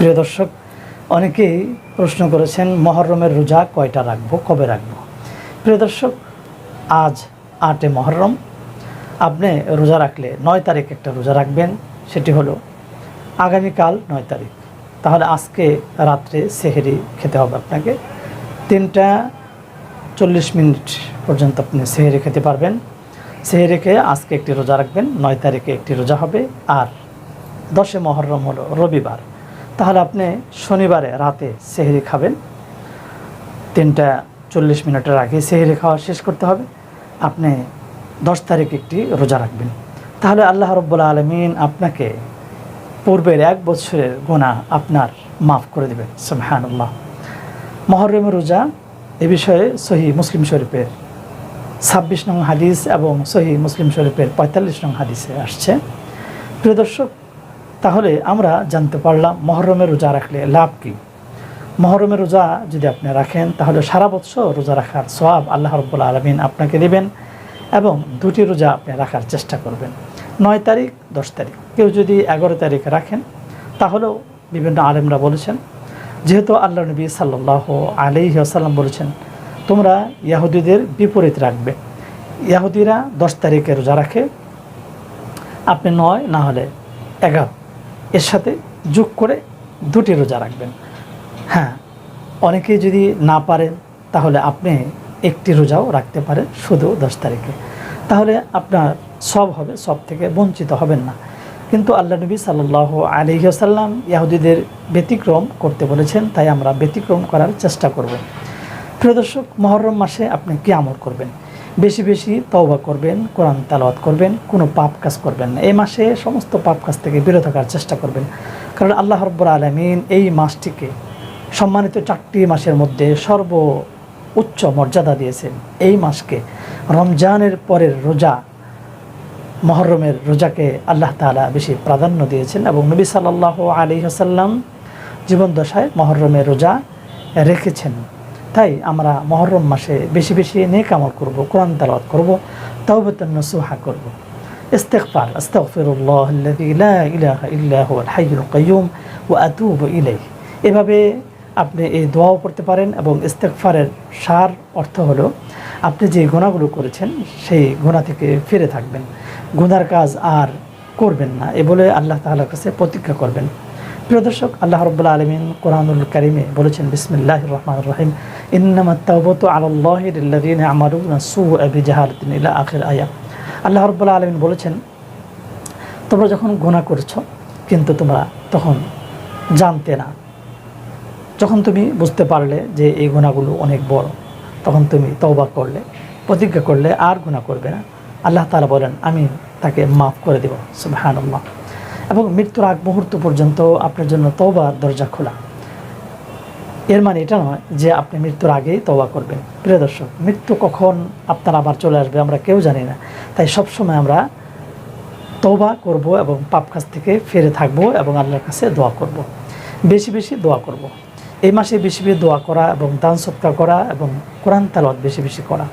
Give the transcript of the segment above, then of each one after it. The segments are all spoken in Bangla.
প্রিয় দর্শক, অনেকেই প্রশ্ন করেছেন, মহরমের রোজা কয়টা রাখব, কবে রাখব? প্রিয় দর্শক, আজ আটে মহরম। আপনি রোজা রাখলে নয় তারিখ একটা রোজা রাখবেন, সেটি হলো আগামীকাল নয় তারিখ। তাহলে আজকে রাত্রে সেহেরি খেতে হবে আপনাকে। তিনটা চল্লিশ মিনিট পর্যন্ত আপনি সেহেরি খেতে পারবেন। সেহেরি খেয়ে আজকে একটি রোজা রাখবেন, নয় তারিখে একটি রোজা হবে। আর দশে মহরম হলো রবিবার। তাহলে আপনি শনিবারে রাতে সেহেরি খাবেন। তিনটা চল্লিশ মিনিটের আগে সেহেরি খাওয়া শেষ করতে হবে। আপনি দশ তারিখ একটি রোজা রাখবেন। তাহলে আল্লাহ রব্বুল্লা আলমিন আপনাকে পূর্বের এক বছরের গোনা আপনার মাফ করে দেবেন। সুবহানাল্লাহ। মহরমের রোজা এ বিষয়ে সহি মুসলিম শরীফের ছাব্বিশ নং হাদিস এবং সহি মুসলিম শরীফের পঁয়তাল্লিশ নং হাদিসে আসছে। প্রিয় দর্শক তাহলে আমরা জানতে পারলাম মহরমের রোজা রাখলে লাভ কী? মহরমের রোজা যদি আপনি রাখেন, তাহলে সারা বছর রোজা রাখার সওয়াব আল্লাহ রব্বুল আলমিন আপনাকে দেবেন এবং দুটি রোজা আপনি রাখার চেষ্টা করবেন। নয় তারিখ, দশ তারিখ। কেউ যদি এগারো তারিখ রাখেন, তাহলেও বিভিন্ন আলেমরা বলেছেন, যেহেতু আল্লাহ নবী সাল্লাহ আলহি আসাল্লাম বলেছেন, তোমরা ইয়াহুদিদের বিপরীত রাখবে। ইয়াহুদিরা দশ তারিখে রোজা রাখে, আপনি নয়, না হলে এগারো। এর সাথে যোগ করে দুটি রোজা রাখবেন। হ্যাঁ অনেকে যদি না পারেন, তাহলে আপনি একটি রোজাও রাখতে পারেন শুধু দশ তারিখে। তাহলে আপনার সব হবে, সব থেকে বঞ্চিত হবেন না। কিন্তু আল্লাহ নবী সাল্লাহ আলহিহাসাল্লাম ইয়াহুদিদের ব্যতিক্রম করতে বলেছেন, তাই আমরা ব্যতিক্রম করার চেষ্টা করব। প্রিয় দর্শক, মহরম মাসে আপনি কি আমল করবেন। বেশি বেশি তওবা করবেন, কোরআন তালাওয়াত করবেন, কোনো পাপ কাজ করবেন না। এই মাসে সমস্ত পাপ কাজ থেকে বিরত থাকার চেষ্টা করবেন। কারণ আল্লাহ রব্বুর আলমিন এই মাসটিকে সম্মানিত চারটি মাসের মধ্যে সর্ব উচ্চ মর্যাদা দিয়েছেন। এই মাসকে রমজানের পরের রোজা, মহরমের রোজাকে আল্লাহ তালা বেশি প্রাধান্য দিয়েছেন এবং নবী সাল্লাহ আলী হাসাল্লাম জীবন দশায় মহরমের রোজা রেখেছেন। তাই আমরা মহরম মাসে বেশি বেশি নেক আমল করব, কোরআন তালাওয়াত করব, তওবাতান নসুহা করব। ইস্তেগফার, আস্তাগফিরুল্লাহ আল্লাযী লা ইলাহা ইল্লা হুয়াল হাইয়ুল কাইয়্যুম ওয়া আতুবু ইলাইহি। এভাবে আপনি এই দোয়াও পড়তে পারেন এবং ইস্তেগফারের সার অর্থ হলো আপনি যে গুণাগুলো করেছেন সেই গুণা থেকে ফিরে থাকবেন। গুনার কাজ আর করবেন না। এ বলে আল্লাহ তাআলার কাছে প্রতিজ্ঞা করবেন। প্রিয় দর্শক, আল্লাহ রব্বুল্লা আলমিন কোরআনুল কারিমে বলেছেন বিসমিল্লাহ রহমান রহিম ইলা আখির আয়া আল্লাহ রব্বুল্লা আলমিন বলেছেন, তোমরা যখন গুনাহ করছ, কিন্তু তোমরা তখন জানতে না। যখন তুমি বুঝতে পারলে যে এই গুণাগুলো অনেক বড়, তখন তুমি তওবা করলে, প্রতিজ্ঞা করলে আর গুণা করবে না। আল্লাহ তালা বলেন, আমি তাকে মাফ করে দেব। সুবহানাল্লাহ। এবং মৃত্যুর আগ মুহূর্ত পর্যন্ত আপনার জন্য তওবার দরজা খোলা। এর মানে এটা নয় যে আপনি মৃত্যুর আগেই তওবা করবেন। প্রিয় দর্শক, মৃত্যু কখন আপনার আবার চলে আসবে আমরা কেউ জানি না। তাই সবসময় আমরা তওবা করব এবং পাপ কাছ থেকে ফিরে থাকব এবং আল্লাহর কাছে দোয়া করব। বেশি বেশি দোয়া করব। এই মাসে বেশি বেশি দোয়া করা এবং দান সৎকার করা এবং কোরআন তালত বেশি বেশি করা।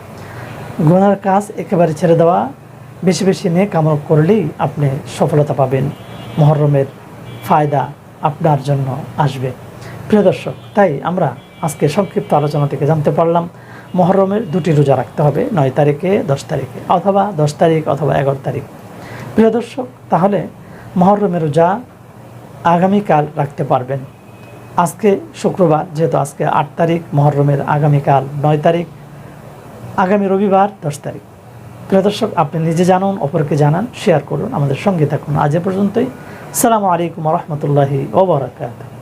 গুনার কাজ একেবারে ছেড়ে দেওয়া, বেশি বেশি নিয়ে আমল করলেই আপনি সফলতা পাবেন। মহরমের ফায়দা আপনার জন্য আসবে। প্রিয় দর্শক, তাই আমরা আজকে সংক্ষিপ্ত আলোচনা থেকে জানতে পারলাম, মহরমের দুটি রোজা রাখতে হবে, নয় তারিখে, দশ তারিখে, অথবা দশ তারিখ অথবা এগারো তারিখ। প্রিয় দর্শক, তাহলে মহরমের রোজা আগামীকাল রাখতে পারবেন। আজকে শুক্রবার, যেহেতু আজকে আট তারিখ, মহরমের আগামীকাল নয় তারিখ, আগামী রবিবার দশ তারিখ। প্রিয় দর্শক, আপনি নিজে জানুন, অপরকে জানান শেয়ার করুন, আমাদের সঙ্গে থাকুন। আজ পর্যন্তই। সালামু আলাইকুম রহমতুল্লাহি ওবরাকাত